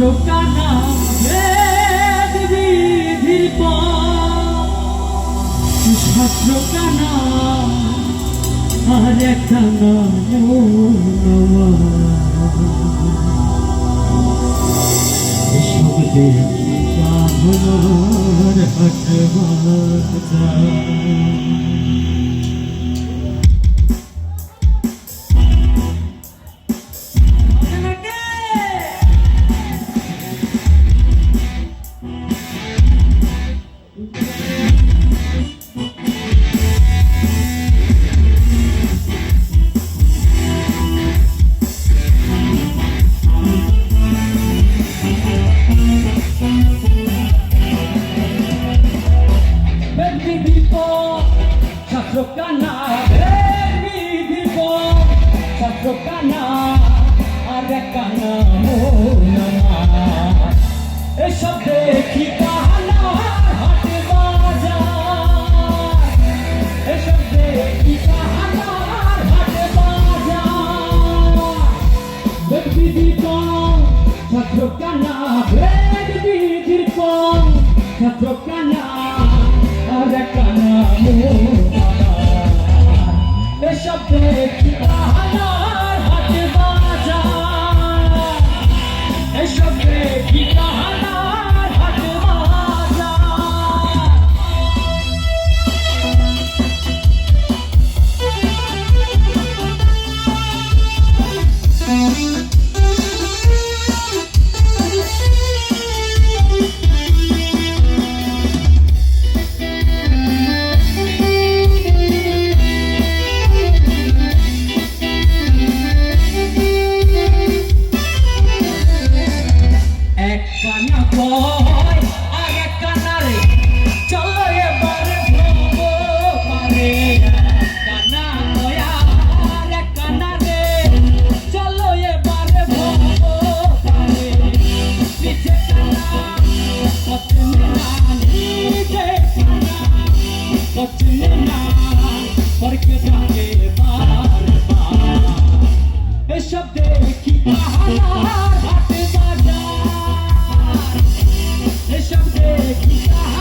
ঝোকানা ভেদ বিধির পত্রকানা আর একটা হলো হট বাজা ছাত্রকানা ছাত্রকানা আর কানা এসব দেখি Deixa eu ver que Deixa eu ver que tá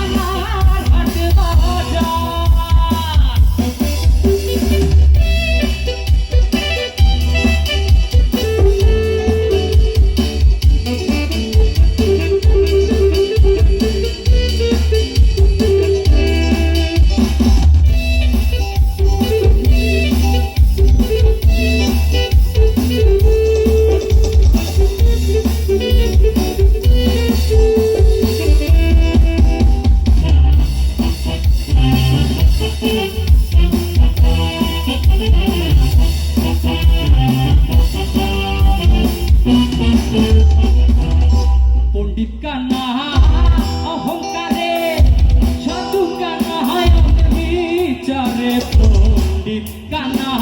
ผิดกันนะ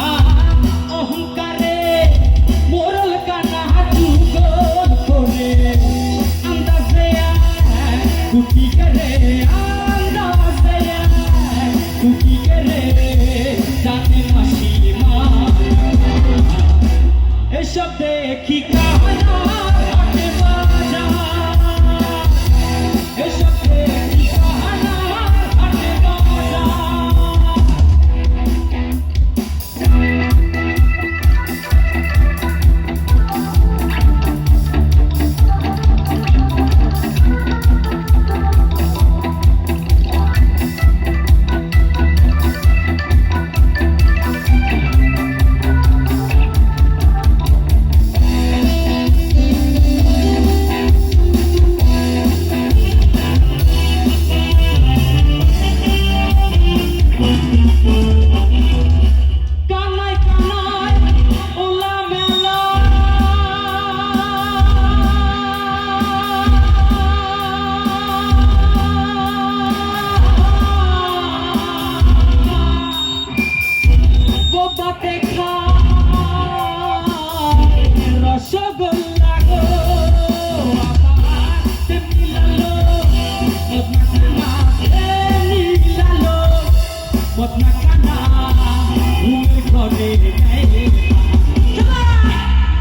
อหงกา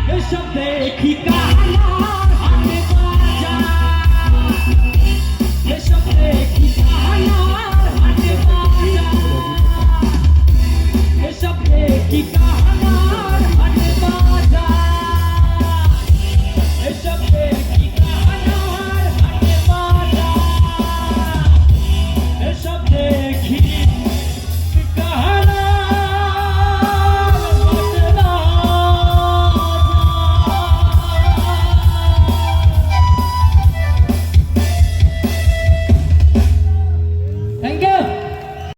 Deixa eu ver que tá